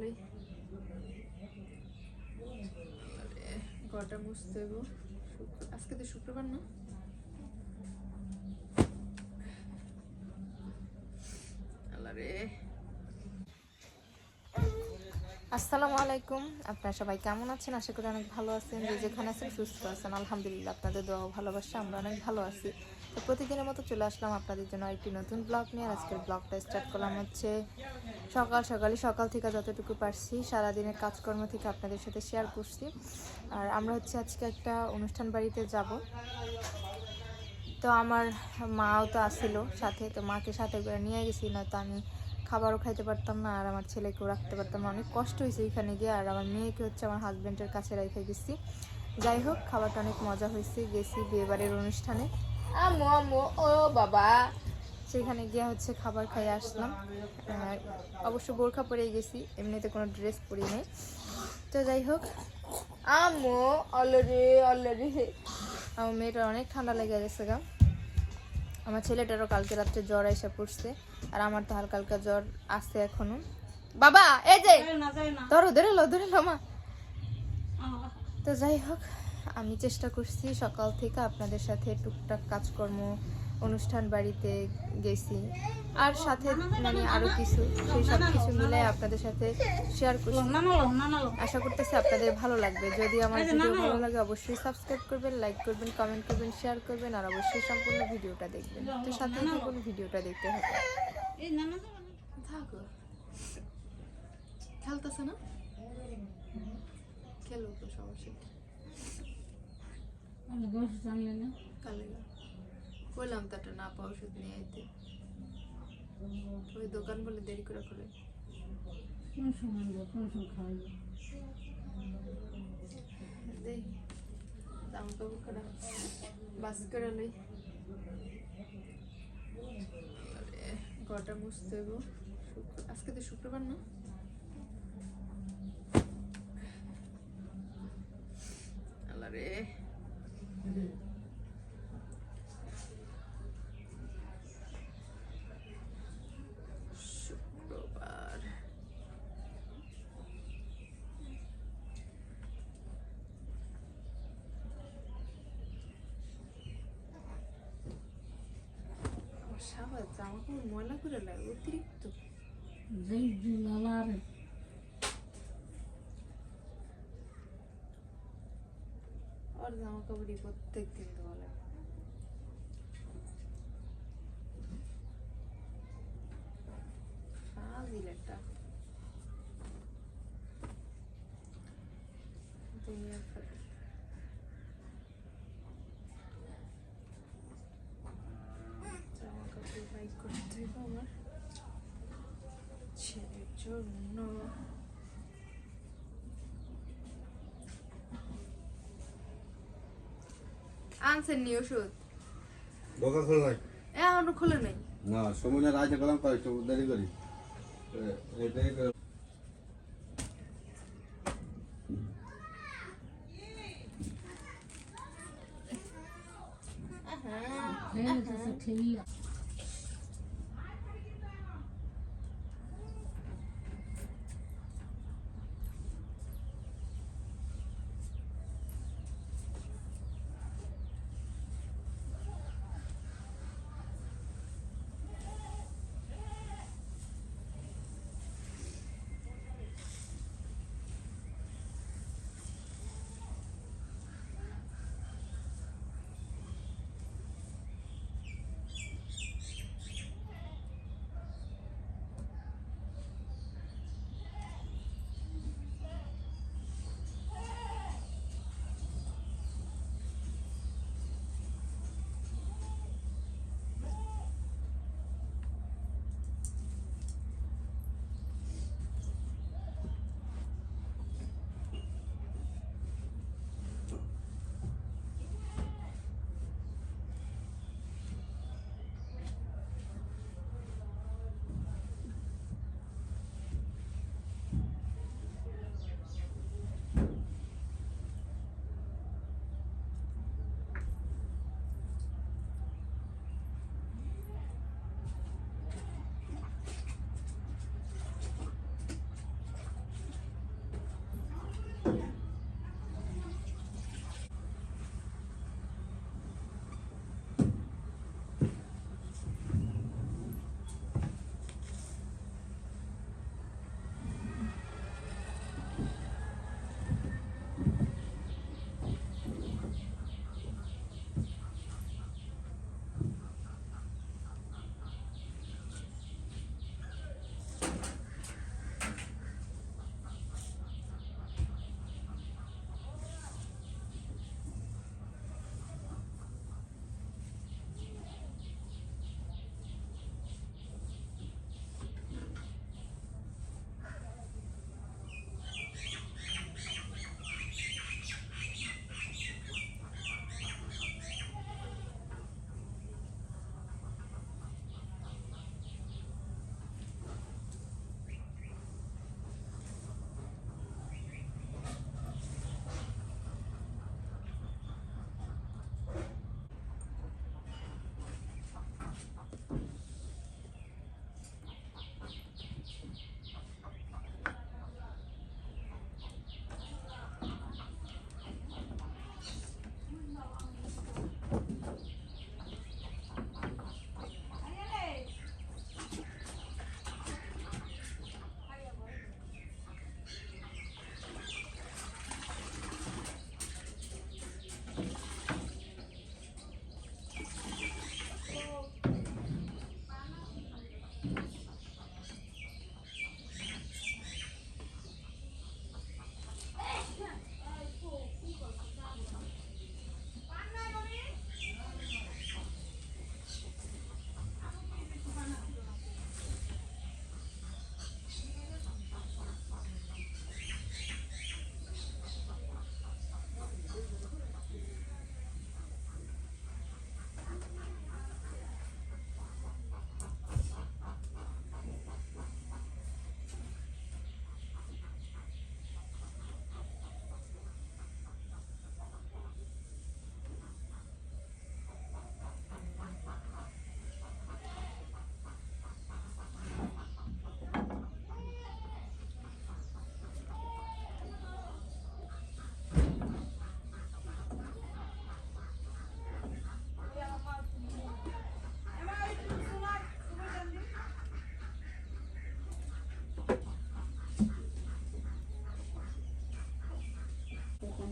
লই আরে, ঘরটা মুছতে হইব আজকে তো শুক্রবার না? রে। আসসালামু আলাইকুম। আপনারা সবাই কেমন আছেন? আশা করি অনেক ভালো আছেন। যে যেখানে আছেন সুস্থ আছেন। আলহামদুলিল্লাহ আপনাদের দোয়া ভালোবাসা আমরা অনেক ভালো আছি। তো প্রতিদিনের মতো চলে আসলাম আপনাদের জন্য একটি নতুন ব্লগ নিয়ে। আজকের ব্লগটা স্টার্ট করলাম হচ্ছে সকাল সকালে সকাল থেকে যতটুকু পারছি, সারাদিনের কাজকর্ম থেকে আপনাদের সাথে শেয়ার করছি। আর আমরা হচ্ছে আজকে একটা অনুষ্ঠান বাড়িতে যাব। তো আমার মাও তো আসছিল সাথে, তো মাকে সাথে করে নিয়ে গেছি না তো আমি খাবারও খাইতে পারতাম না, আর আমার ছেলেকেও রাখতে পারতাম না। অনেক কষ্ট হয়েছে এখানে গিয়ে, আর আমার মেয়েকে হচ্ছে আমার হাজব্যান্ডের কাছে রেখে গেছি। যাই হোক, খাবারটা অনেক মজা হয়েছে, গেছি বিয়েবাড়ির অনুষ্ঠানে। আম্মু আম্মু ও বাবা। সেখানে গিয়ে হচ্ছে খাবার খাই আসলাম। অবশ্য বোরখা পরে গেছি এমনিতে কোনো ড্রেস পরি নেই। তো যাই হোক আম্মু অলরে অলরে আমার মেয়েটার অনেক ঠান্ডা লেগে গেছে গা। আমার ছেলেটারও কালকে রাত্রে জ্বর এসে পড়ছে আর আমার তো হালকা হালকা জ্বর আসছে এখনও। বাবা এই যে! ধরো ধরে লো ধরে লো মা। তো যাই হোক আমি চেষ্টা করছি সকাল থেকে আপনাদের সাথে টুকটাক কাজকর্ম অনুষ্ঠান বাড়িতে গেছি। আর সাথে মানে আরও কিছু সেই সব কিছু মিলে আপনাদের সাথে শেয়ার করছি। আশা করতেছি আপনাদের ভালো লাগবে। যদি আমার ভিডিও ভালো লাগে অবশ্যই সাবস্ক্রাইব করবেন লাইক করবেন কমেন্ট করবেন শেয়ার করবেন আর অবশ্যই সম্পূর্ণ ভিডিওটা দেখবেন। তো সাথে থাকুন ভিডিওটা দেখতে হবে থাকো। খেলতেছে না? খেলো তো সমস্যা কি? কালে বললাম তো একটা না পাওয়া ওষুধ নিয়ে আইতে ওই দোকান বলে দেরি করে করে দেই দাম পাবো করা বাস করে লই ঘরটা মুছতে হইব আজকে তো শুক্রবার না আল্লাহ রে শুক্রবার আমার সাবাস জামা কাপড় ময়লা করে লাগে অতিরিক্ত আর জামা কাপড়ই প্রত্যেক দিন ধোয়া লাগে আনছেন নি ওষুধ? দোকান খোলা নাই? এ আমার নাই। না সময় না রাইতে গেলাম কয়েকটা দেরি করি। দেরি করে হ্যাঁ।, হ্যাঁ।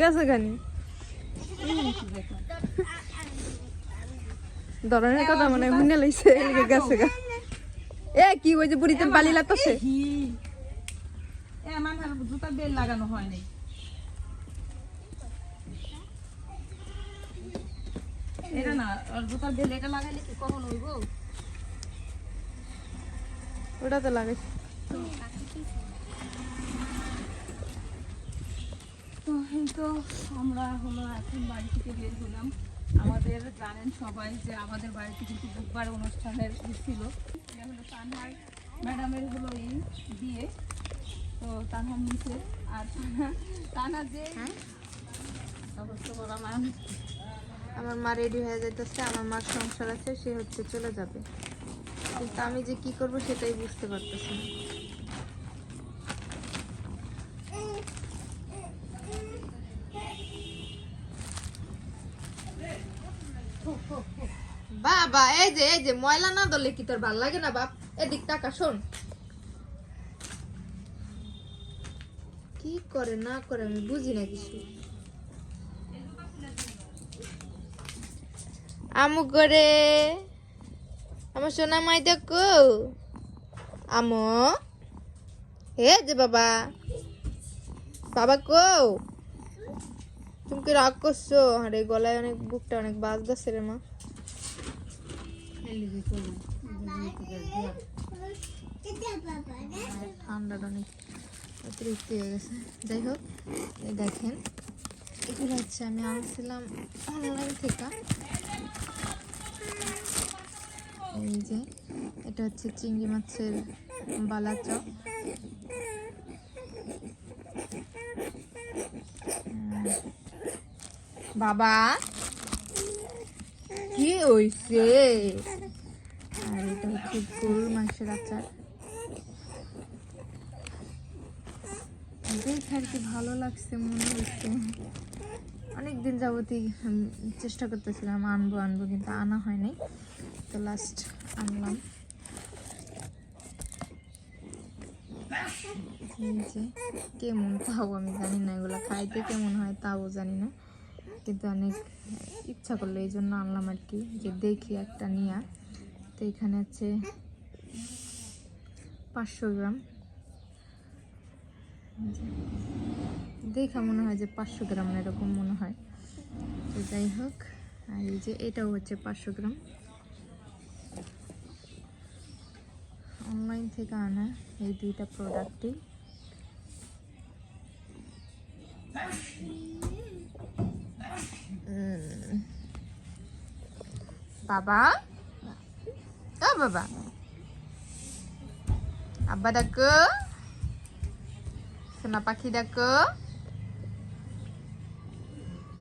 গেছে গানি ধরনের কথা মানে শুনে লইছে গেছে গা এ কি ওই যে বুড়িতে বালি লাগতেছে জুতা বেল লাগানো হয় নাই এটা না জুতার বেল এটা লাগাইলে কি কখন হইব? ওটা তো লাগাইছে। তো এই তো আমরা হলো এখন বাড়ি থেকে বের হলাম। আমাদের জানেন সবাই যে আমাদের বাড়িতে কিন্তু বুধবার অনুষ্ঠানের ছিল। এটা হলো তানহার ম্যাডামের হলো এই বিয়ে। তো তানহার নিচে। আর তানহা- তানহার যে অবশ্য আমার মা রেডি হয়ে যাইতেছে আমার মার সংসার আছে সে হচ্ছে চলে যাবে। কিন্তু আমি যে কি করব সেটাই বুঝতে পারতেছি না। বাবা, এই যে এই যে, ময়লা না দলে কি তোর ভালো লাগে না, বাপ? এদিক টাকা শোন। কি করে, না করে, আমি বুঝি না কিছু। আমু করে আমার সোনা মাই দেখো। আমো হে যে বাবা। বাবা কো তুমি কি রাগ করছ? আরে, গলায় অনেক বুকটা অনেক বাজতেছে রে মা। ঠান্ডাটা অনেক অতিরিক্ত হয়ে গেছে। যাই হোক দেখেন। এগুলো হচ্ছে আমি আনছিলাম অনলাইন থেকে। এই যে, এটা হচ্ছে চিংড়ি মাছের বালা চপ বাবা কি হইছে? আর এটা হচ্ছে গরুর মাংসের আচার। দেখে আর কি ভালো লাগছে মনে হচ্ছে। অনেকদিন যাবতই উম, চেষ্টা করতেছিলাম আনব আনব কিন্তু আনা হয়নি। তো লাস্ট আনলাম। কেমন তাও আমি জানি না এগুলো খাইতে কেমন হয় তাও জানি না। কিন্তু অনেক ইচ্ছা করল, এই জন্য আনলাম আর কি। যে দেখি একটা নিয়া। তো এখানে আছে পাঁচশো গ্রাম। দেখা মনে হয় যে পাঁচশো গ্রাম এরকম মনে হয়। তো যাই হোক, আর এই যে এটাও হচ্ছে পাঁচশো গ্রাম। অনলাইন থেকে আনা এই দুইটা প্রোডাক্টই বাবা ও বাবা আব্বা ডাকো সোনা পাখি ডাকো